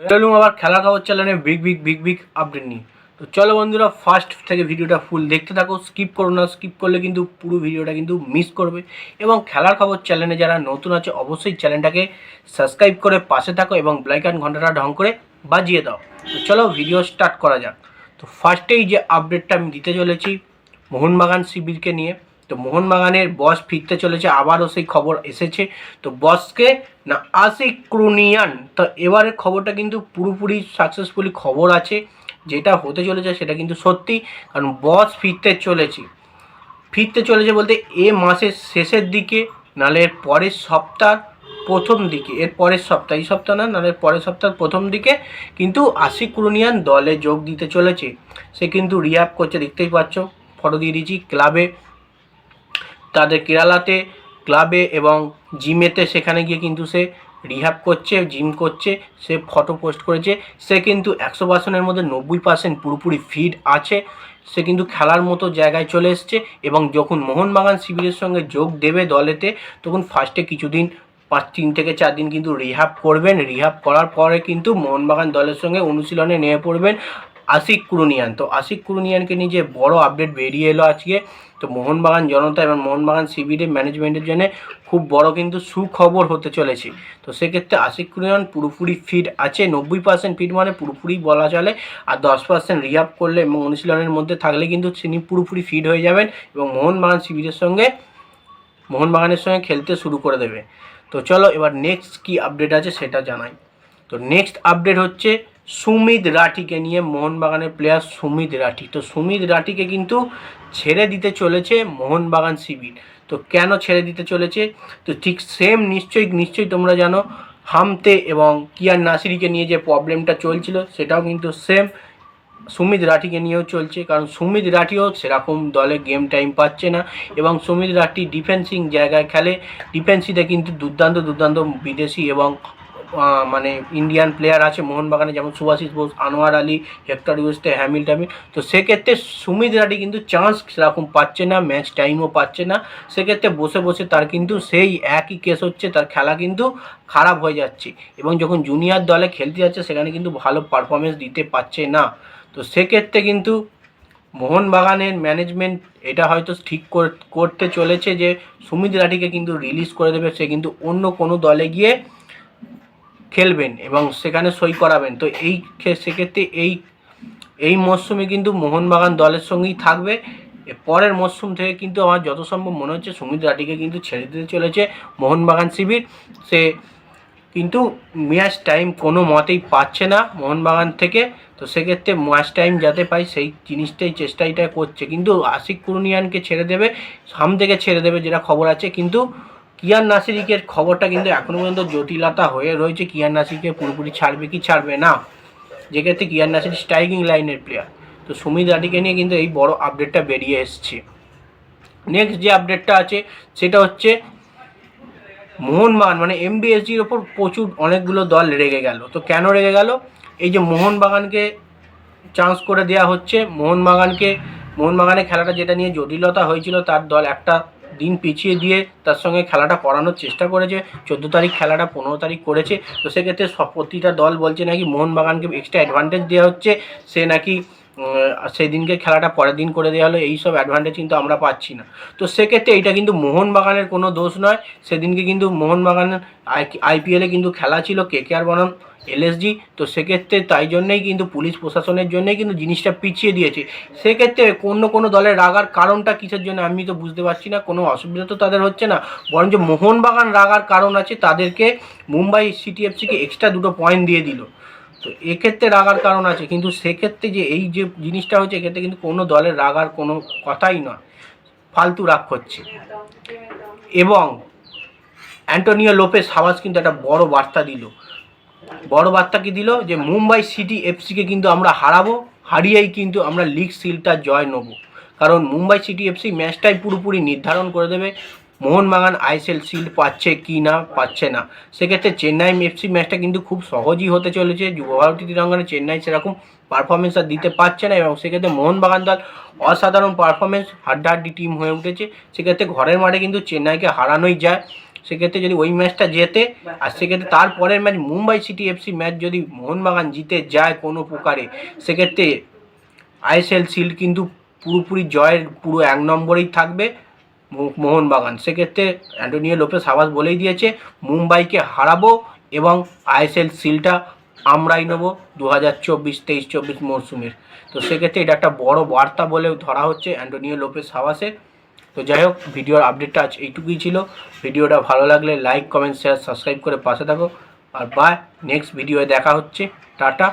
চলুন আবার খেলা খবর চ্যানেলে big big big big update নিয়ে তো চলো বন্ধুরা ফার্স্ট থেকে ভিডিওটা ফুল দেখতে থাকো। স্কিপ করো না স্কিপ করলে কিন্তু পুরো ভিডিওটা কিন্তু মিস করবে। এবং খেলার খবর চ্যানেলে যারা নতুন আছে, অবশ্যই চ্যানেলটাকে সাবস্ক্রাইব করে পাশে থাকো এবং ব্লাইকান ঘন্টাটা ঢং করে বাজিয়ে দাও। তো চলো ভিডিও স্টার্ট করা যাক। তো ফার্স্টেই যে আপডেটটা আমি দিতে চলেছি, মোহনবাগান শিবিরকে নিয়ে। তো মোহনবাগানের বস ফিরতে চলেছে, আবারও সেই খবর এসেছে। তো বসকে না, আশিক ক্রুনিয়ান, তো এবারের খবরটা কিন্তু পুরোপুরি সাকসেসফুলি খবর আছে। যেটা হতে চলেছে সেটা কিন্তু সত্যি, কারণ বস ফিরতে চলেছে। ফিরতে চলেছে বলতে এ মাসের শেষের দিকে, নাহলে এর পরের সপ্তাহ প্রথম দিকে, এর পরের সপ্তাহ, এই সপ্তাহ না, নাহলে পরের সপ্তাহ প্রথম দিকে কিন্তু আশিক ক্রুনিয়ান দলে যোগ দিতে চলেছে। সে কিন্তু রিয়াপ করছে, দেখতেই পাচ্ছ, ফটো দিয়ে দিয়েছি, ক্লাবে তাদের কেরালাতে, ক্লাবে এবং জিমেতে সেখানে গিয়ে কিন্তু সে রিহ্যাব করছে জিম করছে, সে ফটো পোস্ট করেছে। সে কিন্তু একশো পার্সেন্টের মধ্যে নব্বই পার্সেন্ট পুরোপুরি ফিট আছে। সে কিন্তু খেলার মতো জায়গায় চলে এসছে এবং যখন মোহনবাগান শিবিরের সঙ্গে যোগ দেবে দলেতে, তখন ফার্স্টে কিছুদিন, পাঁচ তিন থেকে চার দিন কিন্তু রিহ্যাব করবেন। রিহাব করার পরে কিন্তু মোহনবাগান দলের সঙ্গে অনুশীলনে নেমে পড়বেন। আশিক কুরুনিয়ান। তো আশিক কুরুনিয়ানকে নিয়ে যে বড় আপডেট বেরিয়ে এলো আজকে, তো মোহনবাগান জনতা এবং মোহনবাগান শিবিরের ম্যানেজমেন্টের জন্য খুব বড় কিন্তু সুখবর হতে চলেছে। তো সেক্ষেত্রে আশিক কুরুনিয়ান পুরোপুরি ফিট আছে, নব্বই পার্সেন্ট ফিট মানে পুরোপুরি বলা চলে, আর দশ পার্সেন্ট রিহাব করলে এবং অনুশীলনের মধ্যে থাকলে কিন্তু তিনি পুরোপুরি ফিট হয়ে যাবেন এবং মোহনবাগান শিবিরের সঙ্গে, মোহনবাগানের সঙ্গে খেলতে শুরু করে দেবে। তো চলো এবার নেক্সট কি আপডেট আছে সেটা জানাই। তো নেক্সট আপডেট হচ্ছে সুমিত রাঠিকে নিয়ে মোহনবাগানের প্লেয়ার সুমিত রাঠি। তো সুমিত রাঠিকে কিন্তু ছেড়ে দিতে চলেছে মোহনবাগান শিবির তো কেন ছেড়ে দিতে চলেছে? তো ঠিক সেম নিশ্চয়ই নিশ্চয়ই তোমরা জানো, হামতে এবং কিয়ার নাসিরিকে নিয়ে যে প্রবলেমটা চলছিল, সেটাও কিন্তু সেম সুমিত রাঠিকে নিয়েও চলছে। কারণ সুমিত রাঠিও সেরকম দলে গেম টাইম পাচ্ছে না এবং সুমিত রাঠি ডিফেন্সিং জায়গায় খেলে ডিফেন্সিতে কিন্তু দুর্দান্ত দুর্দান্ত বিদেশি এবং মানে ইন্ডিয়ান প্লেয়ার আছে, মোহনবাগানে যেমন Subhasish Bose, Anwar Ali, Hector Yuste Hamill ট্যামিল তো সেক্ষেত্রে সুমিত রাঠি কিন্তু চান্স সেরকম পাচ্ছে না ম্যাচ টাইমও পাচ্ছে না। সেক্ষেত্রে বসে বসে তার কিন্তু সেই একই কেস হচ্ছে, তার খেলা কিন্তু খারাপ হয়ে যাচ্ছে। এবং যখন জুনিয়র দলে খেলতে যাচ্ছে, সেখানে কিন্তু ভালো পারফরমেন্স দিতে পারছে না। তো সেক্ষেত্রে কিন্তু মোহনবাগানের ম্যানেজমেন্ট এটা হয়তো ঠিক কর- করতে চলেছে যে সুমিত রাঠিকে কিন্তু রিলিজ করে দেবে, সে কিন্তু অন্য কোনো দলে গিয়ে খেলবেন এবং সেখানে সই করাবেন। তো এই ক্ষে- সেক্ষেত্রে এই এই মরশুমে কিন্তু মোহনবাগান দলের সঙ্গেই থাকবে। পরের মরশুম থেকে কিন্তু আমার যত সম্ভব মনে হচ্ছে সুমিত রাঠিকে কিন্তু ছেড়ে দিতে চলেছে মোহনবাগান শিবির। সে কিন্তু ম্যাচ টাইম কোনো মতেই পাচ্ছে না মোহনবাগান থেকে। তো সেক্ষেত্রে ম্যাচ টাইম যাতে পাই সেই জিনিসটাই চেষ্টাইটা করছে। কিন্তু আশিক কুরুনিয়ানকে ছেড়ে দেবে সাম থেকে ছেড়ে দেবে যেটা খবর আছে। কিন্তু কিয়ান নাসিরিকের খবরটা কিন্তু এখনও পর্যন্ত জটিলতা হয়ে রয়েছে। কিয়ান নাসিরকে পুরোপুরি ছাড়বে কি ছাড়বে না? যেক্ষেত্রে কিয়ান নাসির স্ট্রাইকিং লাইনের প্লেয়ার তো সুমিত রাঠিকে নিয়ে কিন্তু এই বড় আপডেটটা বেরিয়ে এসছে। নেক্সট যে আপডেটটা আছে, সেটা হচ্ছে মোহনবাগান। মানে এমবিএসজির ওপর প্রচুর অনেকগুলো দল রেগে গেল। তো কেন রেগে গেল? এই যে মোহনবাগানকে চান্স করে দেওয়া হচ্ছে। মোহনবাগানকে, মোহনবাগানের খেলাটা যেটা নিয়ে জটিলতা হয়েছিল, তার দল একটা দিন পিছিয়ে দিয়ে তার সঙ্গে খেলাটা করানোর চেষ্টা করেছে। চোদ্দ তারিখ খেলাটা, পনেরো তারিখ করেছে। তো সেক্ষেত্রে প্রতিটা দল বলছে নাকি মোহনবাগানকে এক্সট্রা অ্যাডভান্টেজ দেওয়া হচ্ছে। সে নাকি উম, সেদিনকে খেলাটা পরের দিন করে দেওয়া হলো এই সব অ্যাডভান্টেজ কিন্তু আমরা পাচ্ছি না। তো সেক্ষেত্রে এইটা কিন্তু মোহনবাগানের কোনো দোষ নয়। সেদিনকে কিন্তু মোহনবাগানের আইপিএলে কিন্তু খেলা ছিল কে কে আর বনাম এলএসজি তো সেক্ষেত্রে তাই জন্যেই কিন্তু পুলিশ প্রশাসনের জন্যই কিন্তু জিনিসটা পিছিয়ে দিয়েছে। সেক্ষেত্রে অন্য কোনো দলের রাগার কারণটা কিসের জন্য আমি তো বুঝতে পারছি না কোনো অসুবিধা তো তাদের হচ্ছে না। বরঞ্চ মোহনবাগান রাগার কারণ আছে তাদেরকে মুম্বাই সিটি এফসিকে এক্সট্রা দুটো পয়েন্ট দিয়ে দিল। তো এক্ষেত্রে রাগার কারণ আছে। কিন্তু সেক্ষেত্রে যে এই যে জিনিসটা হচ্ছে, এক্ষেত্রে কিন্তু কোনো দলের রাগার কোনো কথাই নয়। ফালতু রাগ হচ্ছে। এবং অ্যান্টোনিও লোপেস হাওয়াজ কিন্তু একটা বড় বার্তা দিল। বড় বার্তা কি দিল? যে মুম্বাই সিটি এফসিকে কিন্তু আমরা হারাবো, হারিয়েই কিন্তু আমরা লিগ সিলটা জয় নেব। কারণ মুম্বাই সিটি এফসি ম্যাচটাই পুরোপুরি নির্ধারণ করে দেবে। মোহনবাগান আইএসএল শিল্ড পাচ্ছে কি না, পাচ্ছে না। সেক্ষেত্রে চেন্নাই এফসি ম্যাচটা কিন্তু খুব সহজই হতে চলেছে। যুবভারতী তিরঙ্গানে চেন্নাই সেরকম পারফরমেন্স আর দিতে পারছে না এবং সেক্ষেত্রে মোহনবাগান দল অসাধারণ পারফরমেন্স হাড্ডাহাড্ডি টিম হয়ে উঠেছে। সেক্ষেত্রে ঘরের মাঠে কিন্তু চেন্নাইকে হারানোই যায়। সেক্ষেত্রে যদি ওই ম্যাচটা জেতে, আর সেক্ষেত্রে তারপরের match Mumbai city FC match যদি মোহনবাগান জিতে যায় কোনো প্রকারে, সেক্ষেত্রে আইএসএল শিল্ড কিন্তু পুরোপুরি জয়ের পুরো এক নম্বরেই থাকবে। মোহনবাগান। সেক্ষেত্রে অ্যান্টোনিও লোপেস আবাস বলেই দিয়েছে, মুম্বাইকে হারাবো এবং আইএসএল সিলটা আমরাই নেব দু হাজার চব্বিশ, তেইশ চব্বিশ মরশুমের তো সেক্ষেত্রে এটা একটা বড় বার্তা বলে ধরা হচ্ছে অ্যান্টোনিও লোপেস হাওয়াসের তো যাই হোক, ভিডিওর আপডেটটা আজ এইটুকুই ছিল। ভিডিওটা ভালো লাগলে লাইক, কমেন্ট শেয়ার সাবস্ক্রাইব করে পাশে থাকো। আর বাই নেক্সট ভিডিওয়ে দেখা হচ্ছে। টাটা।